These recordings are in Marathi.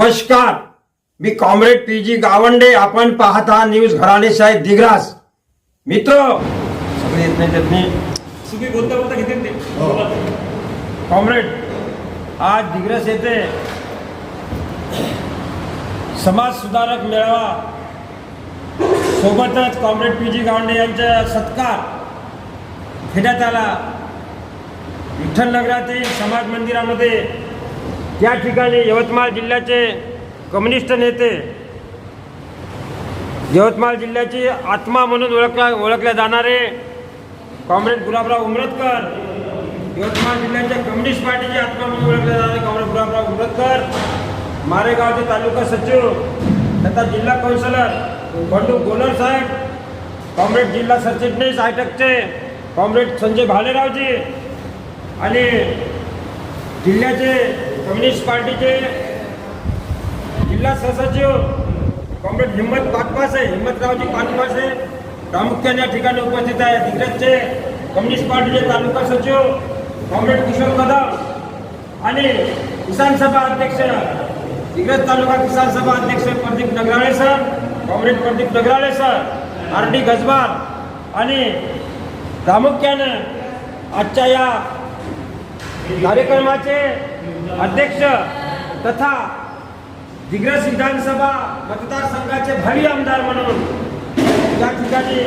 नमस्कार. मी कॉम्रेड पी जी गावंडे. आपण पाहता न्यूज घराणे साहेब दिग्रास. मित्र. सगळे येत नाही येत नाही. तुम्ही बोलता बोलता घेते ते. बोला. कॉम्रेड आज दिग्रस येथे समाज सुधारक मेळावा. सोबतच कॉम्रेड पी जी गावंडे यांचा सत्कार घेण्यात आला. विठ्ठल नगरातील समाज मंदिरामध्ये त्या ठिकाणी यवतमाळ जिल्ह्याचे कम्युनिस्ट नेते यवतमाळ जिल्ह्याची आत्मा म्हणून ओळखला ओळखले जाणारे कॉम्रेड गुलाबराव उमरतकर यवतमाळ जिल्ह्याच्या कम्युनिस्ट पार्टीचे आत्मा म्हणून ओळखल्या जाणारे कॉम्रेड गुलाबराव उमरतकर मारेगावचे तालुका सचिव तथा जिल्हा कौन्सिलर बंडू गोलर साहेब कॉम्रेड जिल्हा सरचिटणीस आयटकचे कॉम्रेड संजय भालेरावजी आणि जिल्ह्याचे कम्युनिस्ट पार्टीचे जिल्हा सहसचिव कॉम्रेड हिम्मत पाटपासे हिम्मतरावजी पाटपासे प्रामुख्याने या ठिकाणी उपस्थित आहे. दिग्रजचे कम्युनिस्ट पार्टीचे तालुका सचिव कॉम्रेड किशोर कदम आणि किसान सभा अध्यक्ष दिग्रज तालुका किसान सभा अध्यक्ष Pradeep Nagrale sir comrade Pradeep Nagrale sir R D Gajbar आणि प्रामुख्यानं आजच्या या कार्यक्रमाचे अध्यक्ष तथा दिग्रस विधानसभा मतदारसंघाचे भावी आमदार म्हणून या ठिकाणी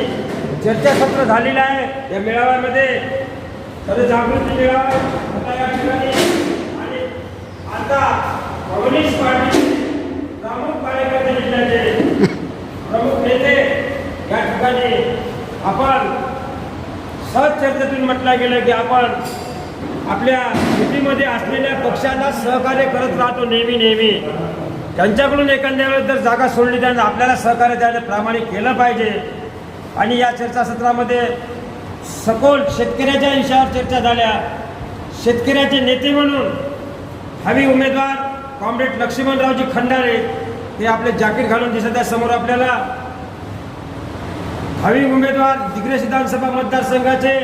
चर्चासत्र झालेलं आहे. या मेळाव्यामध्ये जनजागृती जागृती मेळावा होता या ठिकाणी आणि आता कम्युनिस्ट पार्टी प्रमुख कार्यकर्ते जिल्ह्याचे प्रमुख नेते या ठिकाणी आपण सहज चर्चेतून म्हटलं गेलं की आपण आपल्या युतीमध्ये असलेल्या पक्षाला सहकार्य करत राहतो नेहमी नेहमी. त्यांच्याकडून एखाद्या वेळेस जर जागा सोडली तर आपल्याला सहकार्य द्यायला प्रामाणिक केलं पाहिजे. आणि या चर्चासत्रामध्ये सखोल शेतकऱ्याच्या विषयावर चर्चा झाल्या. शेतकऱ्याचे नेते म्हणून हवी उमेदवार कॉम्रेड लक्ष्मणरावजी खंडारे हे आपले जॅकेट घालून दिसत आहे समोर आपल्याला. हवी उमेदवार दिग्रस विधानसभा मतदारसंघाचे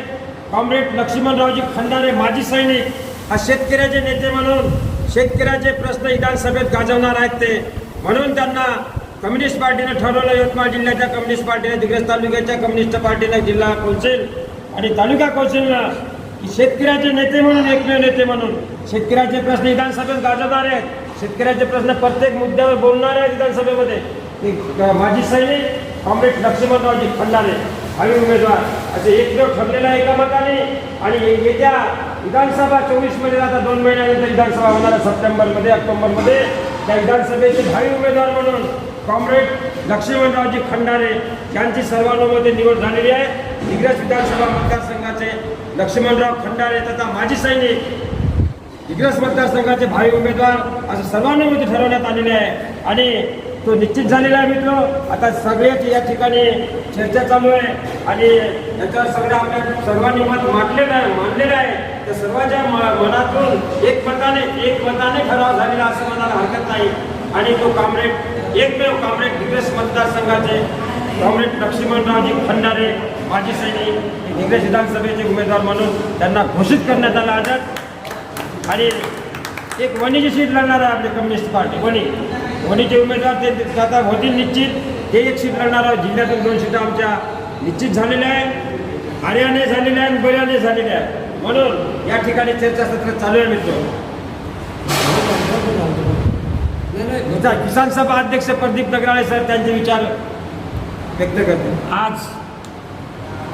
कॉम्रेड लक्ष्मणरावजी खंडारे माजी सैनिक. हा शेतकऱ्याचे नेते म्हणून शेतकऱ्याचे प्रश्न विधानसभेत गाजवणार आहेत ते. म्हणून त्यांना कम्युनिस्ट पार्टीनं ठरवलं यवतमाळ जिल्ह्याच्या कम्युनिस्ट पार्टीने दिग्रस तालुक्याच्या कम्युनिस्ट पार्टीने जिल्हा कौन्सिल आणि तालुका कौन्सिलला शेतकऱ्याचे नेते म्हणून एकमेव नेते म्हणून शेतकऱ्याचे प्रश्न विधानसभेत गाजवणार आहेत. शेतकऱ्याचे प्रश्न प्रत्येक मुद्द्यावर बोलणार आहेत विधानसभेमध्ये. माजी सैनिक कॉम्रेड लक्ष्मणरावजी खंडारे हवी उमेदवार असे एकमेव ठरलेलं आहे एका मताने आणि येत्या विधानसभा चोवीसमध्ये आता दोन महिन्यानंतर विधानसभा होणार आहे सप्टेंबरमध्ये ऑक्टोबरमध्ये. त्या विधानसभेचे भावी उमेदवार म्हणून कॉम्रेड लक्ष्मणरावजी खंडारे यांची सर्वानुमते निवड झालेली आहे. दिग्रस विधानसभा मतदारसंघाचे लक्ष्मणराव खंडारे तथा माजी सैनिक दिग्रस मतदारसंघाचे भावी उमेदवार असं सर्वानुमते ठरवण्यात आलेले आहे. आणि तो निश्चित झालेला आहे मित्र. आता सगळ्याच या ठिकाणी चर्चा चालू आहे. आणि याच्यावर सगळं आपल्या सर्वांनी मत मांडलेलं आहे मांडलेलं आहे. सर्वांच्या म- मनातून एक मताने एक मताने ठराव झालेला असं म्हणायला हरकत नाही. आणि तो कामरेड एकमेव कामरेड दिग्रस मतदारसंघाचे कॉम्रेड लक्ष्मणरावजी खंडारे माजी सैनिक दिग्रस विधानसभेचे उमेदवार म्हणून त्यांना घोषित करण्यात आला आदर. आणि एक वणीची सीट लढणार आहे आपली कम्युनिस्ट पार्टी वणी. वणीचे उमेदवार ते आता होतील निश्चित. ते एक सीट लढणार आहे जिल्ह्यातून दोन सीटा आमच्या निश्चित झालेल्या आहे हरियाणे झालेल्या आहे आणि बऱ्याने झालेल्या आहे म्हणून या ठिकाणी चर्चासत्र चालू आहे मित्र. किसान सभा अध्यक्ष प्रदीप दगराळे सर त्यांचे विचार व्यक्त करते आज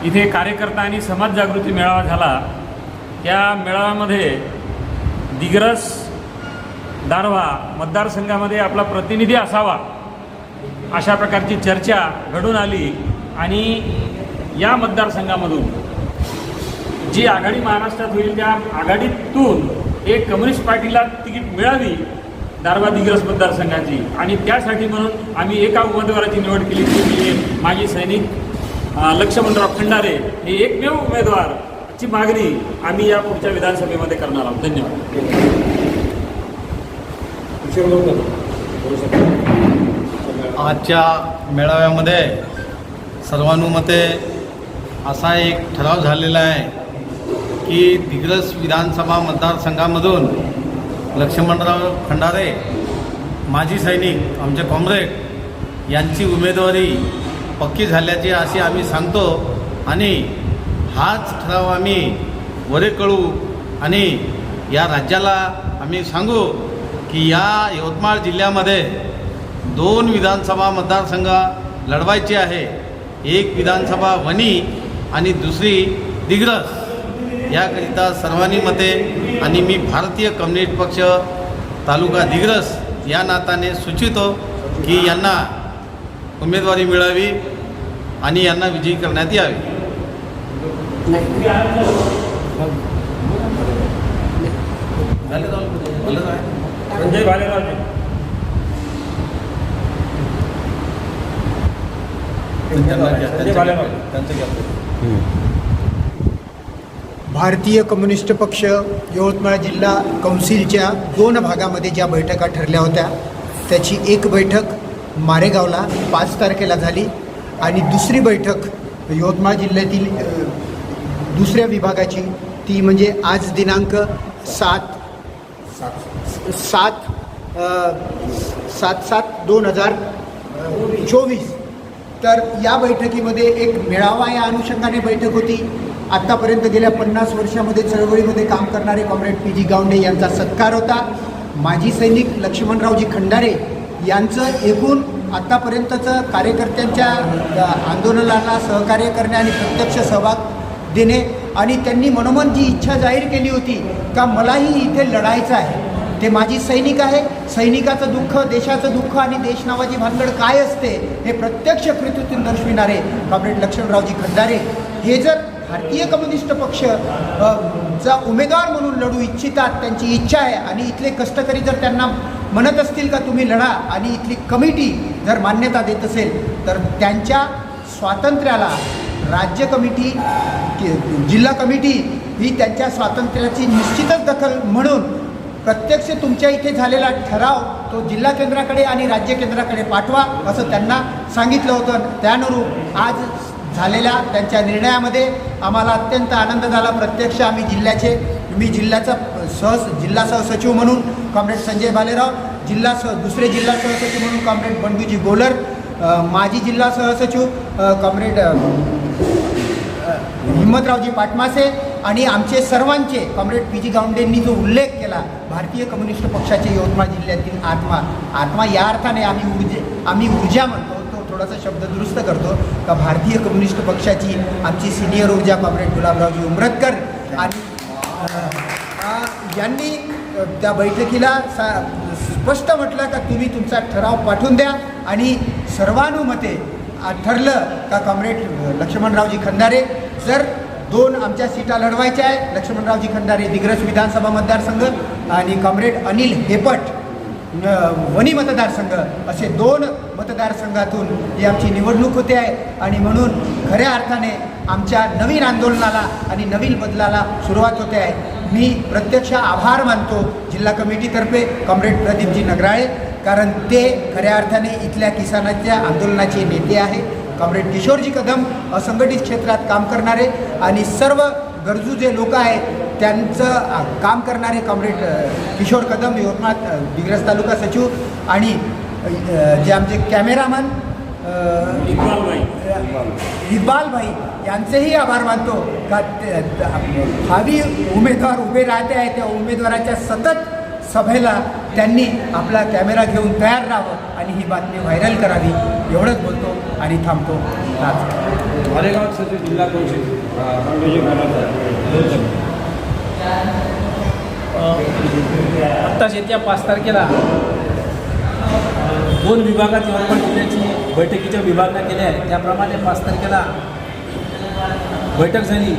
इथे कार्यकर्ता आणि समाज जागृती मेळावा झाला. त्या मेळाव्यामध्ये दिग्रस दारव्हा मतदारसंघामध्ये आपला प्रतिनिधी असावा अशा प्रकारची चर्चा घडून आली आणि या मतदारसंघामधून जी आघाडी महाराष्ट्रात होईल त्या आघाडीतून एक कम्युनिस्ट पार्टीला तिकीट मिळावी दारवा दिग्रस मतदारसंघाची. आणि त्यासाठी म्हणून आम्ही एका उमेदवाराची निवड केली ती म्हणजे माजी सैनिक लक्ष्मणराव खंडारे. हे एकमेव उमेदवारची मागणी आम्ही या पुढच्या विधानसभेमध्ये करणार आहोत. धन्यवाद. आजच्या मेळाव्यामध्ये सर्वानुमते असा एक ठराव झालेला आहे की दिग्रस विधानसभा मतदारसंघामधून लक्ष्मणराव खंडारे माजी सैनिक आमचे कॉम्रेड यांची उमेदवारी पक्की झाल्याची अशी आम्ही सांगतो आणि हाच ठराव आम्ही वरे कळू आणि या राज्याला आम्ही सांगू की या यवतमाळ जिल्ह्यामध्ये दोन विधानसभा मतदारसंघ लढवायचे आहे. एक विधानसभा वणी आणि दुसरी दिग्रस. याकरिता सर्वांनी मते आणि मी भारतीय कम्युनिस्ट पक्ष तालुका दिग्रस या नाताने सुचितो की यांना उमेदवारी मिळावी आणि यांना विजयी करण्यात यावे? संजय भालेराव त्यांचं घ्या. भारतीय कम्युनिस्ट पक्ष यवतमाळ जिल्हा कौन्सिलच्या दोन भागामध्ये ज्या बैठका ठरल्या होत्या त्याची एक बैठक मारेगावला पाच तारखेला झाली आणि दुसरी बैठक यवतमाळ जिल्ह्यातील दुसऱ्या विभागाची. ती म्हणजे आज दिनांक सात सात सात सात दोन हजार चोवीस. तर या बैठकीमध्ये एक मेळावा या अनुषंगाने बैठक होती. आत्तापर्यंत गेल्या पन्नास वर्षामध्ये चळवळीमध्ये काम करणारे कॉम्रेड पी. जी. गावंडे यांचा सत्कार होता. माजी सैनिक लक्ष्मणरावजी खंडारे यांचं एकूण आत्तापर्यंतचं कार्यकर्त्यांच्या आंदोलनाला सहकार्य करणे आणि प्रत्यक्ष सहभाग देणे आणि त्यांनी मनोमन जी इच्छा जाहीर केली होती का मलाही इथे लढायचं आहे. ते माझी सैनिक आहे. सैनिकाचं दुःख देशाचं दुःख आणि देश नावाची भानगड काय असते हे प्रत्यक्ष कृतीतून दर्शविणारे कॉम्रेड लक्ष्मणरावजी खंडारे हे जर भारतीय कम्युनिस्ट पक्ष चा उमेदवार म्हणून लढू इच्छितात त्यांची इच्छा आहे आणि इथले कष्टकरी जर त्यांना म्हणत असतील का तुम्ही लढा आणि इथली कमिटी जर मान्यता देत असेल तर त्यांच्या स्वातंत्र्याला राज्य कमिटी जिल्हा कमिटी ही त्यांच्या स्वातंत्र्याची निश्चितच दखल म्हणून प्रत्यक्ष तुमच्या इथे झालेला ठराव तो जिल्हा केंद्राकडे आणि राज्य केंद्राकडे पाठवा असं त्यांना सांगितलं होतं. त्यानुरूप आज झालेल्या त्यांच्या निर्णयामध्ये आम्हाला अत्यंत आनंद झाला. प्रत्यक्ष आम्ही जिल्ह्याचे मी जिल्ह्याचा सह जिल्हा सहसचिव म्हणून कॉम्रेड संजय भालेराव जिल्हा सह दुसरे जिल्हा सहसचिव म्हणून कॉम्रेड बंडूजी गोलर माजी जिल्हा सहसचिव कॉम्रेड हिम्मतरावजी पाटमासे आणि आमचे सर्वांचे कॉम्रेड पी जी गावंडेंनी जो उल्लेख केला भारतीय कम्युनिस्ट पक्षाचे यवतमाळ जिल्ह्यातील आत्मा आत्मा या अर्थाने आम्ही ऊर्जे आम्ही ऊर्जा म्हणतो तो थोडासा शब्द दुरुस्त करतो का भारतीय कम्युनिस्ट पक्षाची आमची सिनियर ऊर्जा कॉम्रेड गुलाबरावजी उमरतकर आणि यांनी त्या बैठकीला सा स्पष्ट म्हटलं का तुम्ही तुमचा ठराव पाठवून द्या आणि सर्वानुमते ठरलं का कॉम्रेड लक्ष्मणरावजी खंदारे जर दोन आमच्या सीटा लढवायच्या आहे लक्ष्मणरावजी खंडारे दिग्रज विधानसभा मतदारसंघ आणि कॉम्रेड अनिल हेपट वणी मतदारसंघ. असे दोन मतदारसंघातून ही आमची निवडणूक होते आहे. आणि म्हणून खऱ्या अर्थाने आमच्या नवीन आंदोलनाला आणि नवीन बदलाला सुरुवात होते आहे. मी प्रत्यक्ष आभार मानतो जिल्हा कमिटीतर्फे कॉम्रेड प्रदीपजी नगराळे कारण ते खऱ्या अर्थाने इथल्या किसानाच्या आंदोलनाचे नेते आहे. कॉम्रेड किशोरजी कदम असंघटित क्षेत्रात काम करणारे आणि सर्व गरजू जे लोक आहेत त्यांचं काम करणारे कॉम्रेड किशोर कदम यवतमाळ दिग्रस तालुका सचिव आणि जे आमचे कॅमेरामन अ, इक्बाल भाई यांचेही आभार मानतो. का भावी उमेदवार उभे राहते आहे त्या उमेदवाराच्या सतत सभेला त्यांनी आपला कॅमेरा घेऊन तयार राहावं आणि ही बातमी व्हायरल करावी. एवढंच बोलतो आणि थांबतो. आज मालेगाव जिल्हा गोलर आत्ताच येत्या पाच तारखेला दोन विभागात यवतमाळ जिल्ह्याची बैठकीच्या विभागण्या केल्या आहे त्याप्रमाणे पाच तारखेला बैठक झाली.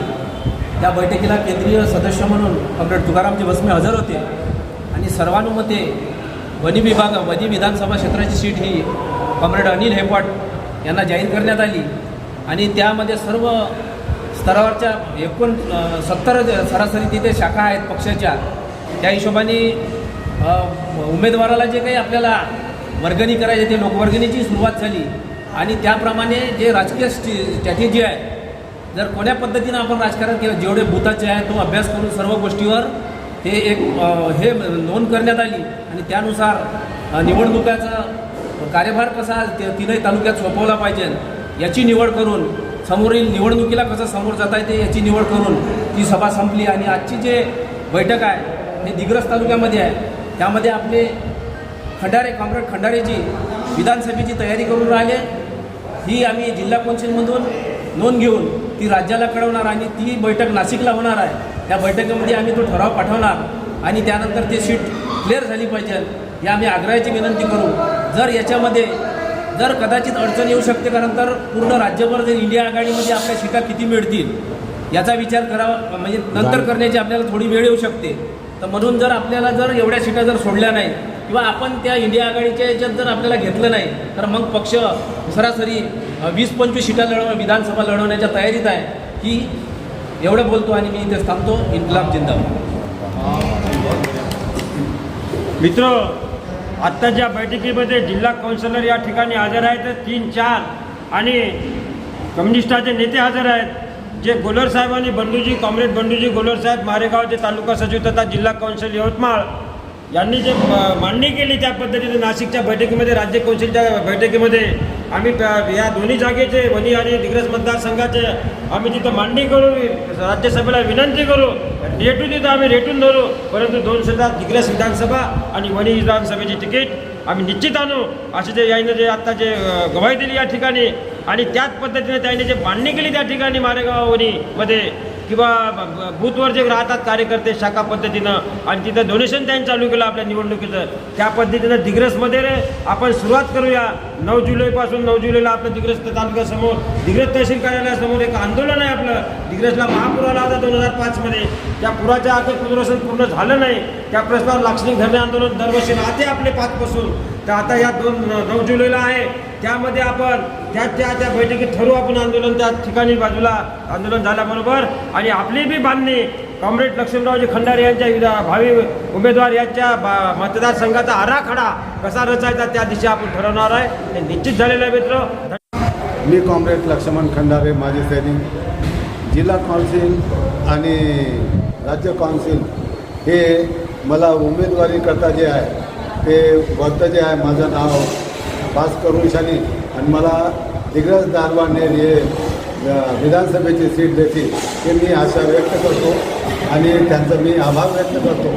त्या बैठकीला केंद्रीय सदस्य म्हणून कॉम्रेड तुकारामजी भस्मे हजर होते. सर्वानुमते वनी विभाग वनी विधानसभा क्षेत्राची सीट ही कॉम्रेड अनिल हेपट यांना जाहीर करण्यात आली. आणि त्यामध्ये सर्व स्तरावरच्या एकूण सत्तर सरासरी तिथे शाखा आहेत पक्षाच्या. त्या हिशोबाने उमेदवाराला जे काही आपल्याला वर्गणी करायची ते लोकवर्गणीची सुरुवात झाली. आणि त्याप्रमाणे जे राजकीय स्ट्रॅटेजी आहे जर कोण्या पद्धतीनं आपण राजकारण केलं जेवढे भूताचे आहे तो अभ्यास करून सर्व गोष्टीवर ते एक हे नोंद करण्यात आली आणि त्यानुसार निवडणुकाचा कार्यभार कसा ते- तीनही तालुक्यात सोपवला पाहिजे. याची निवड करून समोरील निवडणुकीला कसं समोर जाता येते याची निवड करून ती सभा संपली आणि आजची जे बैठक आहे हे दिग्रस तालुक्यामध्ये आहे. त्यामध्ये आपले खंडारे कॉम्रेड खंडारेची विधानसभेची तयारी करून राहिले. ही आम्ही जिल्हा कौन्सिलमधून नोंद घेऊन ती राज्याला कळवणार आणि ती बैठक नाशिकला होणार आहे. त्या बैठकीमध्ये आम्ही तो ठराव पाठवणार आणि त्यानंतर ते सीट क्लिअर झाली पाहिजे ही आम्ही आग्रहाची विनंती करू. जर याच्यामध्ये जर कदाचित अडचण येऊ शकते कारण तर पूर्ण राज्यभर जर इंडिया आघाडीमध्ये आपल्या सीटा किती मिळतील याचा विचार करावा म्हणजे नंतर करण्याची आपल्याला थोडी वेळ येऊ शकते. तर म्हणून जर आपल्याला जर एवढ्या सीटा जर सोडल्या नाही किंवा आपण त्या इंडिया आघाडीच्या याच्यात जर आपल्याला घेतलं नाही तर मग पक्ष सरासरी वीस पंचवीस शिटा लढव विधानसभा लढवण्याच्या तयारीत आहे की एवढं बोलतो आणि मी इथे थांबतो इन्कलाब जिंदाबाद. मित्र आत्ताच्या बैठकीमध्ये जिल्हा काउन्सिलर या ठिकाणी हजर आहेत तीन चार आणि कम्युनिस्टाचे नेते हजर आहेत जे गोलर आणि बंडूजी कॉम्रेड बंडूजी गोलर साहेब मारेगावचे तालुका सचिव तथा जिल्हा काउन्सिल यवतमाळ यांनी जे मांडणी केली त्या पद्धतीने नाशिकच्या बैठकीमध्ये राज्य कौन्सिलच्या बैठकीमध्ये आम्ही या दोन्ही जागेचे वनी आणि दिग्रस मतदारसंघाचे आम्ही तिथं मांडणी करू राज्यसभेला विनंती करू रेटून तिथं आम्ही रेटून धरू. परंतु दोन सुद्धा दिग्रस विधानसभा आणि वनी विधानसभेची तिकीट आम्ही निश्चित आणू. असे जे याने जे आत्ता जे गवाही दिली या ठिकाणी आणि त्याच पद्धतीने त्याने जे मांडणी केली त्या ठिकाणी मारेगाव वनीमध्ये किंवा बूथवर जे राहतात कार्यकर्ते शाखा पद्धतीनं आणि तिथं डोनेशन त्यांनी चालू केलं आपल्या निवडणुकीचं त्या पद्धतीनं दिग्रसमध्ये रे आपण सुरुवात करूया. नऊ जुलैपासून नऊ जुलैला आपलं दिग्रस्त तालुक्यासमोर दिग्रस तहसील कार्यालयासमोर एक आंदोलन आहे आपलं. दिग्रसला महापूर आला होता दोन हजार पाचमध्ये त्या पुराच्या आता पुनर्वसन पूर्ण झालं नाही. त्या प्रश्नावर लाक्षणिक धरणे आंदोलन दरवर्षी राहते आपले पाचपासून. तर आता या दोन नऊ जुलैला आहे. त्यामध्ये आपण त्या त्या त्या बैठकीत ठरवू आपण आंदोलन. त्या ठिकाणी बाजूला आंदोलन झाल्याबरोबर आणि आपली बी बांधणी कॉम्रेड लक्ष्मणरावजी खंडारे यांच्या भावी उमेदवार यांच्या बा- मतदारसंघाचा आराखडा कसा रचायचा त्या दिशा आपण ठरवणार आहे. हे निश्चित झालेलं आहे मित्र. मी कॉम्रेड लक्ष्मण खंडारे माजी सैनिक. जिल्हा कौन्सिल आणि राज्य कौन्सिल हे मला उमेदवारीकरता जे आहे ते वर्त जे आहे माझं नाव भास्कर उशानी आणि मला दिग्रज दारवानेर हे विधानसभेची सीट देतील हे मी आशा व्यक्त करतो. आणि त्यांचा मी आभार व्यक्त करतो.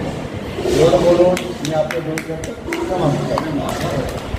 एवढं बोलून मी आपले दोन व्यक्त समाप्त